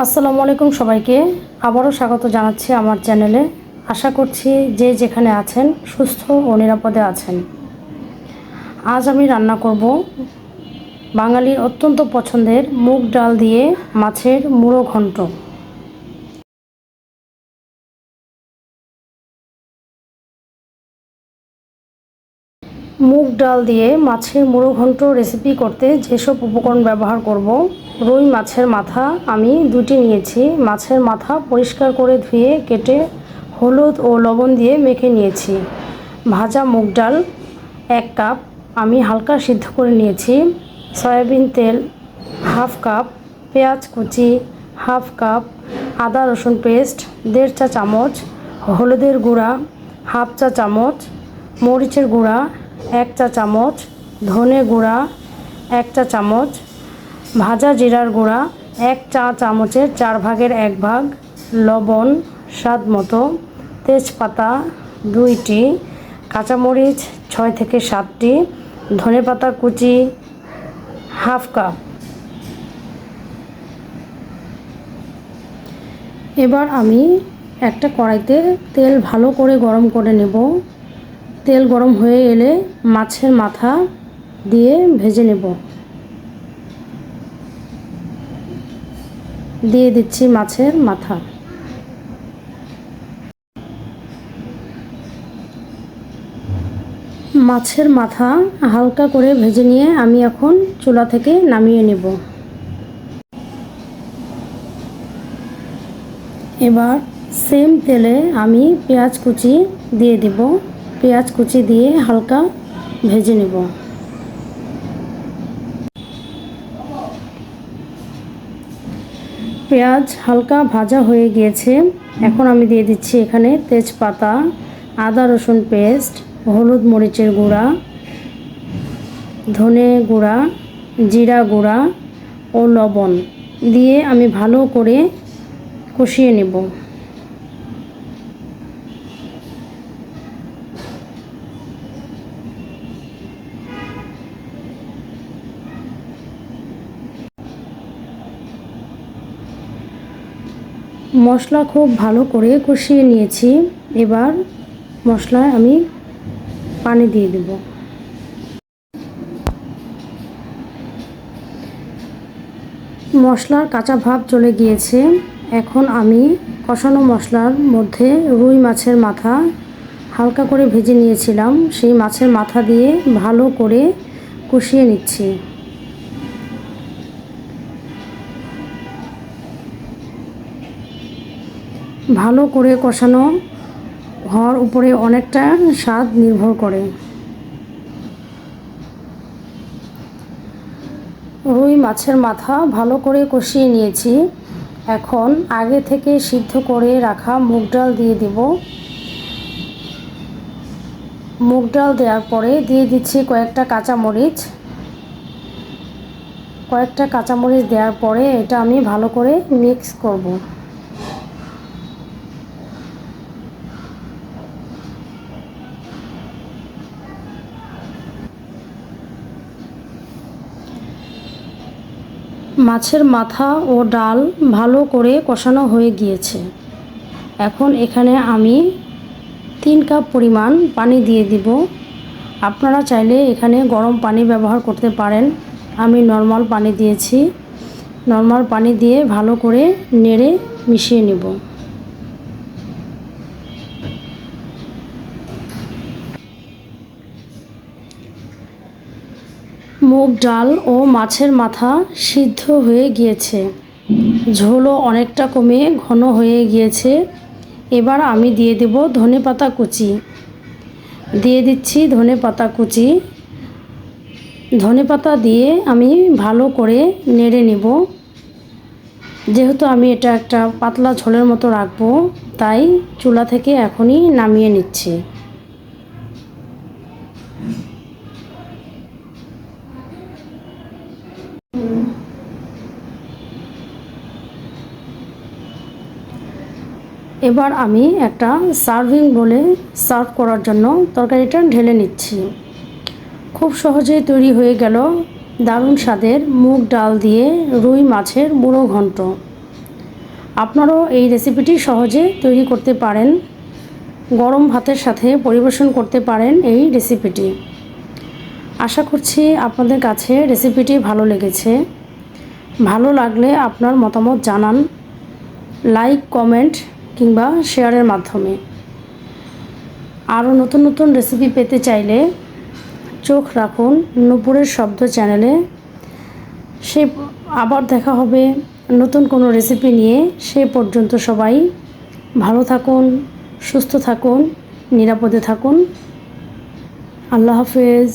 আসসালামু আলাইকুম সবাইকে। আবারও স্বাগত জানাচ্ছি আমার চ্যানেলে। আশা করছি যে যেখানে আছেন সুস্থ ও নিরাপদে আছেন। আজ আমি রান্না করব বাঙালির অত্যন্ত পছন্দের মুগ ডাল দিয়ে মাছের মুড়ো ঘন্ট। মুগ ডাল দিয়ে মাছের মুড়ো ঘন্ট রেসিপি করতে যেসব উপকরণ ব্যবহার করব, রুই মাছের মাথা আমি দুটি নিয়েছি। মাছের মাথা পরিষ্কার করে ধুয়ে কেটে হলুদ ও লবণ দিয়ে মেখে নিয়েছি। ভাজা মুগ ডাল এক কাপ আমি হালকা সিদ্ধ করে নিয়েছি। সয়াবিন তেল হাফ কাপ, পেঁয়াজ কুচি হাফ কাপ, আদা রসুন পেস্ট, দেড় চা চামচ, হলুদের গুঁড়া হাফ চা চামচ, মরিচের গুঁড়া এক চা চামচ ধনে গুঁড়া এক চা চামচ ভাজা জিরার গুঁড়া এক চা চামচের চার ভাগের এক ভাগ লবণ স্বাদ মতো, তেজপাতা দুইটি, কাঁচামরিচ ছয় থেকে সাতটি ধনেপাতা কুচি হাফ কাপ। এবার আমি একটা কড়াইতে তেল ভালো করে গরম করে নেব। তেল গরম হয়ে এলে মাছের মাথা দিয়ে ভেজে নেব। দিয়ে দিচ্ছি মাছের মাথা। মাছের মাথা হালকা করে ভেজে নিয়ে আমি এখন চুলা থেকে নামিয়ে নেব। এবার সেম তেলে আমি পেঁয়াজ কুচি দিয়ে দেব। পেঁয়াজ কুচি দিয়ে হালকা ভেজে নেব। পেঁয়াজ হালকা ভাজা হয়ে গিয়েছে। এখন আমি দিয়ে দিচ্ছি এখানে তেজপাতা, আদা রসুন পেস্ট, হলুদ মরিচের গুঁড়া, ধনে গুঁড়া, জিরা গুঁড়া ও লবণ দিয়ে আমি ভালো করে কষিয়ে নেব। মশলা খুব ভালো করে কষিয়ে নিয়েছি। এবার মশলায় আমি পানি দিয়ে দেব। মশলার কাঁচা ভাব চলে গিয়েছে। এখন আমি কষানো মশলার মধ্যে রুই মাছের মাথা হালকা করে ভেজে নিয়েছিলাম। সেই মাছের মাথা দিয়ে ভালো করে কষিয়ে নিচ্ছি। ভালো করে কষানো হওয়ার উপরে অনেকটা স্বাদ নির্ভর করে। রুই মাছের মাথা ভালো করে কষিয়ে নিয়েছি। এখন আগে থেকে সিদ্ধ করে রাখা মুগ ডাল দিয়ে দিব। মুগ ডাল দেওয়ার পরে দিয়ে দিচ্ছি কয়েকটা কাঁচামরিচ। কয়েকটা কাঁচামরিচ দেওয়ার পরে এটা আমি ভালো করে মিক্স করব। মাছের মাথা ও ডাল ভালো করে কষানো হয়ে গিয়েছে। এখন এখানে আমি তিন কাপ পরিমাণ পানি দিয়ে দিব। আপনারা চাইলে এখানে গরম পানি ব্যবহার করতে পারেন। আমি নর্মাল পানি দিয়েছি। নর্মাল পানি দিয়ে ভালো করে নেড়ে মিশিয়ে নেব। মুগ ডাল ও মাছের মাথা সিদ্ধ হয়ে গিয়েছে। ঝোলও অনেকটা কমে ঘন হয়ে গিয়েছে। এবার আমি দিয়ে দেব ধনে পাতা কুচি। দিয়ে দিচ্ছি ধনে পাতা কুচি। ধনে পাতা দিয়ে আমি ভালো করে নেড়ে নেব। যেহেতু আমি এটা একটা পাতলা ঝোলের মতো রাখব, তাই চুলা থেকে এখনই নামিয়ে নিচ্ছি। এবার আমি একটা সার্ভিং বলে সার্ভ করার জন্য তরকারিটা ঢেলে নিচ্ছি। খুব সহজেই তৈরি হয়ে গেল দারুণ স্বাদের মুগ ডাল দিয়ে রুই মাছের বুড়ো ঘন্ট। আপনারাও এই রেসিপিটি সহজে তৈরি করতে পারেন, গরম ভাতের সাথে পরিবেশন করতে পারেন এই রেসিপিটি। আশা করছি আপনাদের কাছে রেসিপিটি ভালো লেগেছে। ভালো লাগলে আপনার মতামত জানান, লাইক, কমেন্ট কিংবা শেয়ারের মাধ্যমে। আরও নতুন নতুন রেসিপি পেতে চাইলে চোখ রাখুন নুপুরের শব্দ চ্যানেলে সে আবার দেখা হবে নতুন কোনো রেসিপি নিয়ে। সে পর্যন্ত সবাই ভালো থাকুন, সুস্থ থাকুন, নিরাপদে থাকুন। আল্লাহ হাফেজ।